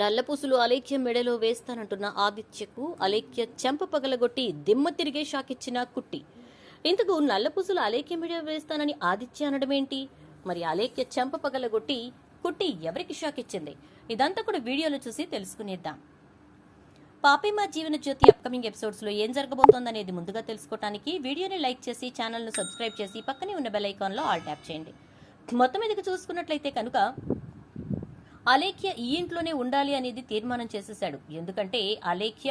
నల్లపూసులు అలేఖ్య మెడలో వేస్తానంటున్న ఆదిత్యకు అలేఖ్య చెంప పగలగొట్టి దిమ్మ తిరిగే షాకిచ్చిన కుట్టి. ఇంతకు నల్లపూసులు అలేఖ్య మెడ వేస్తానని ఆదిత్య అనడమేంటి? మరి అలేఖ్య చెంప పగలగొట్టి కుట్టి ఎవరికి షాక్ ఇచ్చింది ఇదంతా కూడా వీడియోలో చూసి తెలుసుకునేద్దాం. పాపిమా జీవన జ్యోతి అప్కమింగ్ ఎపిసోడ్స్లో ఏం జరగబోతోందనేది ముందుగా తెలుసుకోవడానికి వీడియోని లైక్ చేసి ఛానల్ను సబ్స్క్రైబ్ చేసి పక్కనే ఉన్న బెల్ ఐకాన్లో ఆల్ ట్యాప్ చేయండి. మొత్తం మీదకి చూసుకున్నట్లయితే కనుక అలేఖ్య ఈ ఇంట్లోనే ఉండాలి అనేది తీర్మానం చేసేశాడు. ఎందుకంటే అలేఖ్య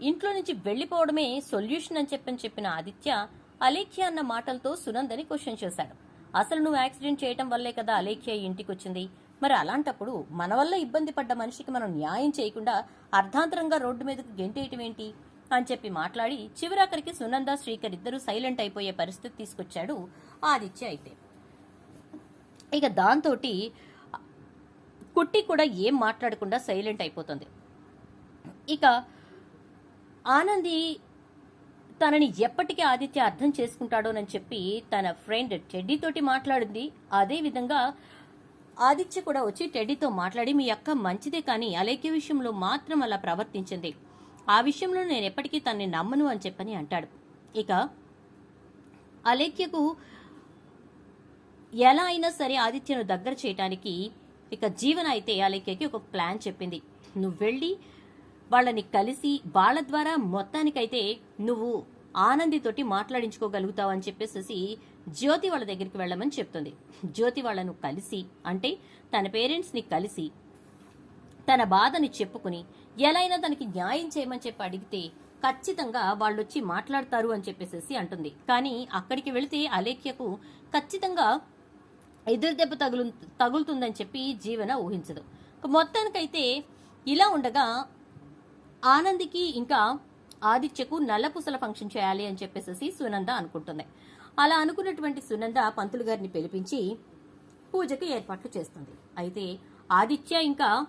ఇంట్లో నుంచి వెళ్ళిపోవడమే సొల్యూషన్ అని చెప్పని చెప్పిన ఆదిత్య అలేఖ్య అన్న మాటలతో సునందని క్వశ్చన్ చేశాడు. అసలు నువ్వు యాక్సిడెంట్ చేయటం వల్లే కదా అలేఖ్య ఇంటికి వచ్చింది. మరి అలాంటప్పుడు మన వల్ల ఇబ్బంది పడ్డ మనిషికి మనం న్యాయం చేయకుండా అర్ధాంతరంగా రోడ్డు మీదకు గెంటేయటం ఏంటి? అని చెప్పి మాట్లాడి చివరాఖరికి సునంద శ్రీకర్ ఇద్దరు సైలెంట్ అయిపోయే పరిస్థితి తీసుకొచ్చాడు ఆదిత్య అయితే. ఇక దాంతోటి కుట్టి కూడా ఏం మాట్లాడకుండా సైలెంట్ అయిపోతుంది. ఇక ఆనంది తనని ఎప్పటికీ ఆదిత్య అర్థం చేసుకుంటాడోనని చెప్పి తన ఫ్రెండ్ టెడ్డీతోటి మాట్లాడింది. అదే విధంగా ఆదిత్య కూడా వచ్చి టెడ్డీతో మాట్లాడి మీ అక్క మంచిదే కానీ అలేఖ్య విషయంలో మాత్రం అలా ప్రవర్తించింది. ఆ విషయంలో నేను ఎప్పటికీ తనని నమ్మను అని చెప్పని అంటాడు. ఇక అలేఖ్యకు ఎలా అయినా సరే ఆదిత్యను దగ్గర చేయటానికి ఇక జీవన అయితే అలేఖ్యకి ఒక ప్లాన్ చెప్పింది. నువ్వు వెళ్ళి వాళ్ళని కలిసి వాళ్ళ ద్వారా మొత్తానికైతే నువ్వు ఆనందితోటి మాట్లాడించుకోగలుగుతావు అని చెప్పేసి జ్యోతి వాళ్ళ దగ్గరికి వెళ్ళమని చెప్తుంది. జ్యోతి వాళ్ళను కలిసి అంటే తన పేరెంట్స్ని కలిసి తన బాధని చెప్పుకుని ఎలా అయినా తనకి న్యాయం చేయమని చెప్పి అడిగితే ఖచ్చితంగా వాళ్ళొచ్చి మాట్లాడతారు అని చెప్పేసి అంటుంది. కానీ అక్కడికి వెళితే అలేఖ్యకు ఖచ్చితంగా ఎదురు దెబ్బ తగులు తగులుతుందని చెప్పి జీవన ఊహించదు. మొత్తానికైతే ఇలా ఉండగా ఆనందికి ఇంకా ఆదిత్యకు నల్లపూసల ఫంక్షన్ చేయాలి అని చెప్పేసి సునంద అనుకుంటుంది. అలా అనుకున్నటువంటి సునంద పంతులు గారిని పిలిపించి పూజకు ఏర్పాట్లు చేస్తుంది. అయితే ఆదిత్య ఇంకా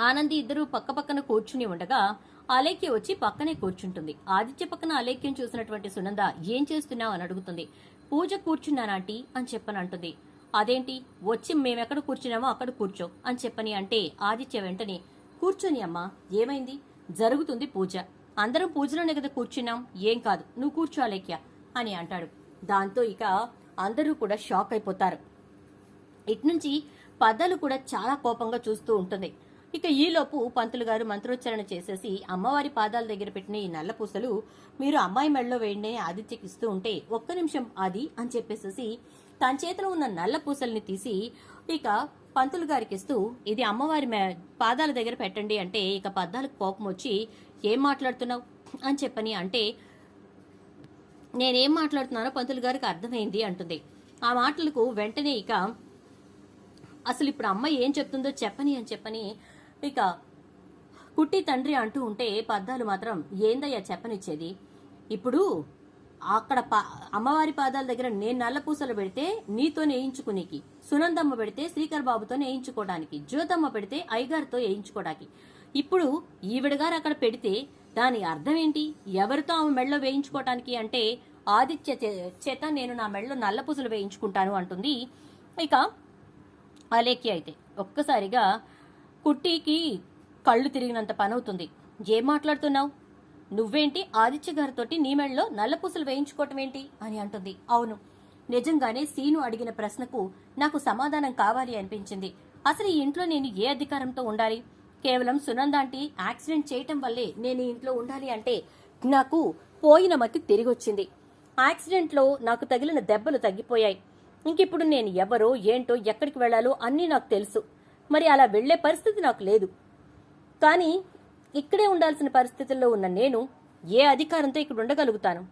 ఆనంది ఇద్దరు పక్క పక్కన కూర్చుని ఉండగా అలేఖ్య వచ్చి పక్కనే కూర్చుంటుంది. ఆదిత్య పక్కన అలేఖ్యం చూసినటువంటి సునంద ఏం చేస్తున్నావు? అని అడుగుతుంది. పూజ కూర్చున్నానాంటీ అని చెప్పని అంటుంది. అదేంటి? వచ్చి మేమెక్కడ కూర్చున్నామో అక్కడ కూర్చో అని చెప్పని అంటే ఆదిత్య వెంటనే కూర్చొని అమ్మా ఏమైంది? జరుగుతుంది పూజ. అందరం పూజలోనే కదా కూర్చున్నాం. ఏం కాదు నువ్వు కూర్చోలేక్య అని అంటాడు. దాంతో ఇక అందరూ కూడా షాక్ అయిపోతారు. ఇట్నుంచి పద్దలు కూడా చాలా కోపంగా చూస్తూ ఉంటుంది. ఇక ఈలోపు పంతులు గారు మంత్రోచ్చారణ చేసేసి అమ్మవారి పాదాల దగ్గర పెట్టిన ఈ నల్ల పూసలు మీరు అమ్మాయి మెడలో వేయండి అని ఆదిత్యకి ఇస్తూ ఉంటే ఒక్క నిమిషం అది అని చెప్పేసేసి తన చేతిలో ఉన్న నల్ల పూసల్ని తీసి ఇక పంతులు గారికి ఇస్తూ ఇది అమ్మవారి పాదాల దగ్గర పెట్టండి అంటే ఇక పద్దాలకు కోపం వచ్చి ఏం మాట్లాడుతున్నావు? అని చెప్పని అంటే నేనేం మాట్లాడుతున్నానో పంతులు గారికి అర్థమైంది అంటుంది. ఆ మాటలకు వెంటనే ఇక అసలు ఇప్పుడు అమ్మ ఏం చెప్తుందో చెప్పని అని చెప్పని ఇక కుట్టి తండ్రి అంటూ ఉంటే పద్దాలు మాత్రం ఏందయ్యా చెప్పనిచ్చేది? ఇప్పుడు అక్కడ పా- అమ్మవారి పాదాల దగ్గర నేను నల్ల పూసలు పెడితే నీతో వేయించుకునేకి సునందమ్మ పెడితే శ్రీకర్ బాబుతో వేయించుకోవడానికి జ్యోతమ్మ పెడితే అయ్యగారితో వేయించుకోవడానికి. ఇప్పుడు ఈవిడగారు అక్కడ పెడితే దాని అర్థం ఏంటి? ఎవరితో ఆమె మెడలో వేయించుకోవటానికి అంటే ఆదిత్య చేత నేను నా మెడలో నల్ల పూసలు వేయించుకుంటాను అంటుంది. ఇక అలేఖ్య అయితే ఒక్కసారిగా కుట్టికి కళ్ళు తిరిగినంత పని అవుతుంది ఏం మాట్లాడుతున్నావు? నువ్వేంటి ఆదిత్య గారితోటి నీ మెడలో నల్లపూసలు వేయించుకోవటం ఏంటి? అని అంటుంది. అవును. నిజంగానే సీను అడిగిన ప్రశ్నకు నాకు సమాధానం కావాలి అనిపించింది. అసలు ఈ ఇంట్లో నేను ఏ అధికారంతో ఉండాలి? కేవలం సునందాంటి యాక్సిడెంట్ చేయటం వల్లే నేను ఈ ఇంట్లో ఉండాలి అంటే నాకు పోయిన మతి తిరిగి వచ్చింది యాక్సిడెంట్లో నాకు తగిలిన దెబ్బలు తగ్గిపోయాయి. ఇంకిప్పుడు నేను ఎవరో ఏంటో ఎక్కడికి వెళ్ళాలో అన్నీ నాకు తెలుసు. మరి అలా వెళ్ళే పరిస్థితి నాకు లేదు. కానీ ఇక్కడే ఉండాల్సిన పరిస్థితుల్లో ఉన్న నేను ఏ అధికారంతో ఇక్కడ ఉండగలుగుతాను?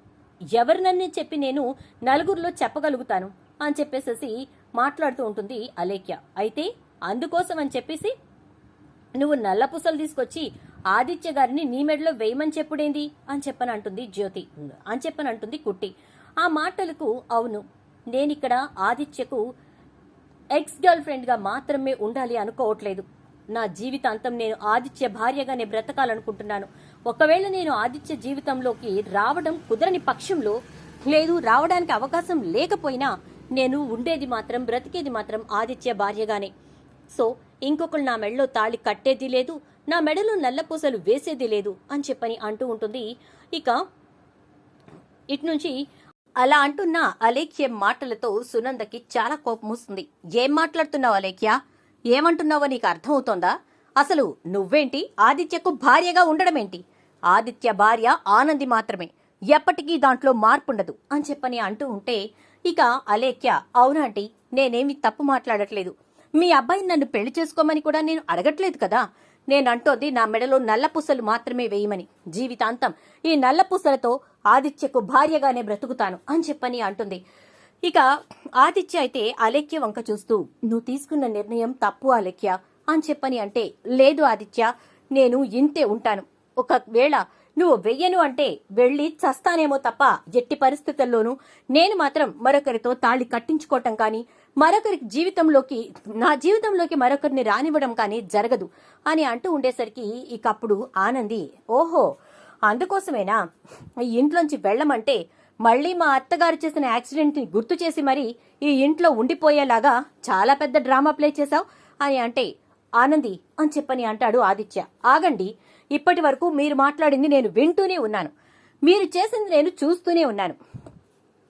ఎవరినన్నీ చెప్పి నేను నలుగురిలో చెప్పగలుగుతాను? అని చెప్పేసేసి మాట్లాడుతూ ఉంటుంది అలేఖ్య. అయితే అందుకోసం అని చెప్పేసి నువ్వు నల్ల పుసలు తీసుకొచ్చి ఆదిత్య గారిని నీ మెడలో వేయమని చెప్పుడేంది? అని చెప్పని అంటుంది జ్యోతి. అని చెప్పని అంటుంది కుట్టి. ఆ మాటలకు అవును నేనిక్కడ ఆదిత్యకు ఎక్స్ గర్ల్ ఫ్రెండ్గా మాత్రమే ఉండాలి అనుకోవట్లేదు. నా జీవితాంతం నేను ఆదిత్య భార్యగానే బ్రతకాలనుకుంటున్నాను. ఒకవేళ నేను ఆదిత్య జీవితంలోకి రావడం కుదరని పక్షంలో లేదు రావడానికి అవకాశం లేకపోయినా నేను ఉండేది మాత్రం బ్రతికేది మాత్రం ఆదిత్య భార్యగానే. సో ఇంకొకళ్ళు నా మెడలో తాళి కట్టేది లేదు నా మెడలో నల్లపూసలు వేసేది లేదు అని చెప్పని అంటూ ఉంటుంది. ఇక ఇటు నుంచి అలా అంటున్న అలేఖ్య మాటలతో సునందకి చాలా కోపం వస్తుంది. ఏం మాట్లాడుతున్నావు అలేఖ్య? ఏమంటున్నావో నీకు అర్థమవుతోందా? అసలు నువ్వేంటి? ఆదిత్యకు భార్యగా ఉండడమేంటి? ఆదిత్య భార్య ఆనంది మాత్రమే. ఎప్పటికీ దాంట్లో మార్పుండదు అని చెప్పని అంటూ ఉంటే ఇక అలేఖ్య అవునాంటీ నేనేమి తప్పు మాట్లాడట్లేదు. మీ అబ్బాయిని నన్ను పెళ్ళి చేసుకోమని కూడా నేను అడగట్లేదు కదా? నేనంటోంది నా మెడలో నల్లపూసలు మాత్రమే వేయమని. జీవితాంతం ఈ నల్లపూసలతో ఆదిత్యకు భార్యగానే బ్రతుకుతాను అని చెప్పని అంటుంది. ఇక ఆదిత్య అయితే అలేఖ్య వంక చూస్తూ నువ్వు తీసుకున్న నిర్ణయం తప్పు అలేఖ్య. అని చెప్పని అంటే లేదు ఆదిత్య నేను ఇంతే ఉంటాను. ఒకవేళ నువ్వు వెయ్యను అంటే వెళ్ళి చస్తానేమో తప్ప ఎట్టి పరిస్థితుల్లోనూ నేను మాత్రం మరొకరితో తాళి కట్టించుకోవటం కానీ మరొకరి జీవితంలోకి నా జీవితంలోకి మరొకరిని రానివ్వడం కానీ జరగదు. అని అంటూ ఉండేసరికి ఇకప్పుడు ఆనంది ఓహో అందుకోసమేనా? ఇంట్లోంచి వెళ్ళమంటే మళ్ళీ మా అత్తగారు చేసిన యాక్సిడెంట్ని గుర్తు చేసి మరి ఈ ఇంట్లో ఉండిపోయేలాగా చాలా పెద్ద డ్రామా ప్లే చేశావు? అని అంటే ఆనంది అని చెప్పని అంటాడు ఆదిత్య. ఆగండి ఇప్పటి వరకు మీరు మాట్లాడింది నేను వింటూనే ఉన్నాను. మీరు చేసింది నేను చూస్తూనే ఉన్నాను.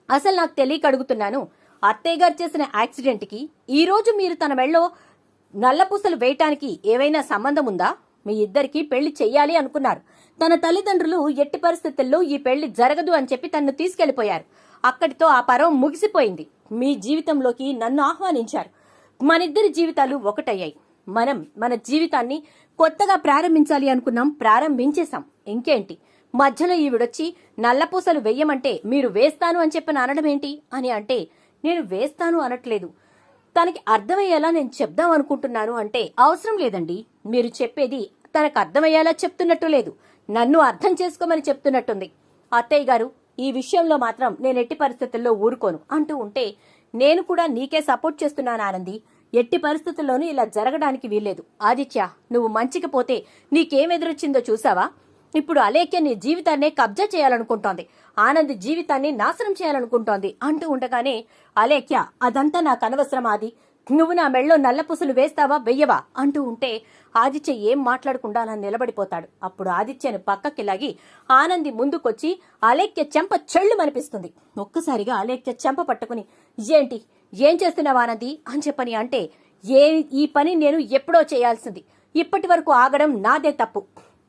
అసలు నాకు తెలియక అడుగుతున్నాను అత్తయ్య గారు చేసిన యాక్సిడెంట్కి ఈరోజు మీరు తన మెళ్ళో నల్లపూసలు వేయటానికి ఏవైనా సంబంధం ఉందా? మీ ఇద్దరికి పెళ్ళి చెయ్యాలి అనుకున్నారు. తన తల్లిదండ్రులు ఎట్టి పరిస్థితుల్లో ఈ పెళ్ళి జరగదు అని చెప్పి తన్ను తీసుకెళ్ళిపోయారు అక్కడితో ఆ పర్వం ముగిసిపోయింది. మీ జీవితంలోకి నన్ను ఆహ్వానించారు. మనిద్దరి జీవితాలు ఒకటయ్యాయి. మనం మన జీవితాన్ని కొత్తగా ప్రారంభించాలి అనుకున్నాం ప్రారంభించేశాం. ఇంకేంటి? మధ్యలో ఈవిడొచ్చి నల్లపూసలు వెయ్యమంటే మీరు వేస్తాను అని చెప్పిన అనడం ఏంటి? అని అంటే నేను వేస్తాను అనట్లేదు. తనకి అర్థమయ్యేలా నేను చెప్దాం అనుకుంటున్నాను అంటే అవసరం లేదండి. మీరు చెప్పేది తనకు అర్థమయ్యేలా చెప్తున్నట్టు లేదు. నన్ను అర్థం చేసుకోమని చెప్తున్నట్టుంది. అత్తయ్య గారు ఈ విషయంలో మాత్రం నేను ఎట్టి పరిస్థితుల్లో ఊరుకోను అంటూ ఉంటే నేను కూడా నీకే సపోర్ట్ చేస్తున్నాను ఆనంది. ఎట్టి పరిస్థితుల్లోనూ ఇలా జరగడానికి వీల్లేదు. ఆదిత్య నువ్వు మంచికి పోతే నీకేం ఎదురొచ్చిందో చూసావా? ఇప్పుడు అలేఖ్య నీ జీవితాన్నే కబ్జా చేయాలనుకుంటోంది. ఆనంద్ జీవితాన్ని నాశనం చేయాలనుకుంటోంది అంటూ ఉండగానే అలేఖ్య అదంతా నాకు అనవసరం ఆది నువ్వు నా మెళ్ళో నల్లపుసలు వేస్తావా వెయ్యవా? అంటూ ఉంటే ఆదిత్య ఏం మాట్లాడకుండా అలా నిలబడిపోతాడు. అప్పుడు ఆదిత్యను పక్కకి లాగి ఆనంది ముందుకొచ్చి అలేఖ్య చెంప చెళ్ళు అనిపిస్తుంది ఒక్కసారిగా అలేఖ్య చెంప పట్టుకుని ఏంటి? ఏం చేస్తున్నావు ఆనంది? అని చెప్పని అంటే ఏ ఈ పని నేను ఎప్పుడో చేయాల్సింది. ఇప్పటి వరకు ఆగడం నాదే తప్పు.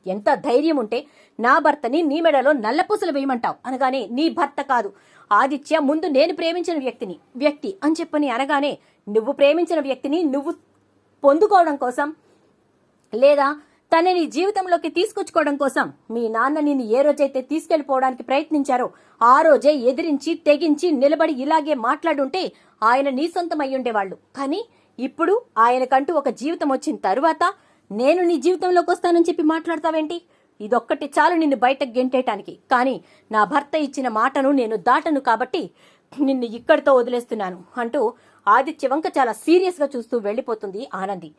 ఎంత ధైర్యం ఉంటే నా భర్తని నీ మెడలో నల్లపూసలు వేయమంటావు. అనగానే నీ భర్త కాదు. ఆదిత్య ముందు నేను ప్రేమించిన వ్యక్తిని. వ్యక్తి అని చెప్పని అనగానే నువ్వు ప్రేమించిన వ్యక్తిని నువ్వు పొందుకోవడం కోసం లేదా తనని జీవితంలోకి తీసుకొచ్చుకోవడం కోసం మీ నాన్న నిన్ను ఏ రోజైతే తీసుకెళ్ళిపోవడానికి ప్రయత్నించారో ఆ రోజే ఎదిరించి తెగించి నిలబడి ఇలాగే మాట్లాడుంటే ఆయన నీ సొంతం అయ్యుండేవాళ్ళు కానీ ఇప్పుడు ఆయనకంటూ ఒక జీవితం వచ్చిన తరువాత నేను నీ జీవితంలోకి వస్తానని చెప్పి మాట్లాడతావేంటి? ఇదొక్కటి చాలు నిన్ను బయటకు గెంటేయటానికి. కానీ నా భర్త ఇచ్చిన మాటను నేను దాటను కాబట్టి నిన్ను ఇక్కడితో వదిలేస్తున్నాను అంటూ ఆదిత్య వంక చాలా సీరియస్గా చూస్తూ వెళ్ళిపోతుంది ఆనంది.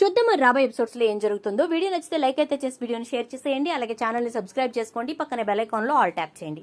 చూద్దాం మరి రాబోయే ఎపిసోడ్స్లో ఏం జరుగుతుందో. వీడియో నచ్చితే లైక్ అయితే చేసి వీడియోని షేర్ చేసేయండి. అలాగే ఛానల్ని సబ్స్క్రైబ్ చేసుకోండి. పక్కన బెల్ ఐకాన్లో ఆల్ ట్యాప్ చేయండి.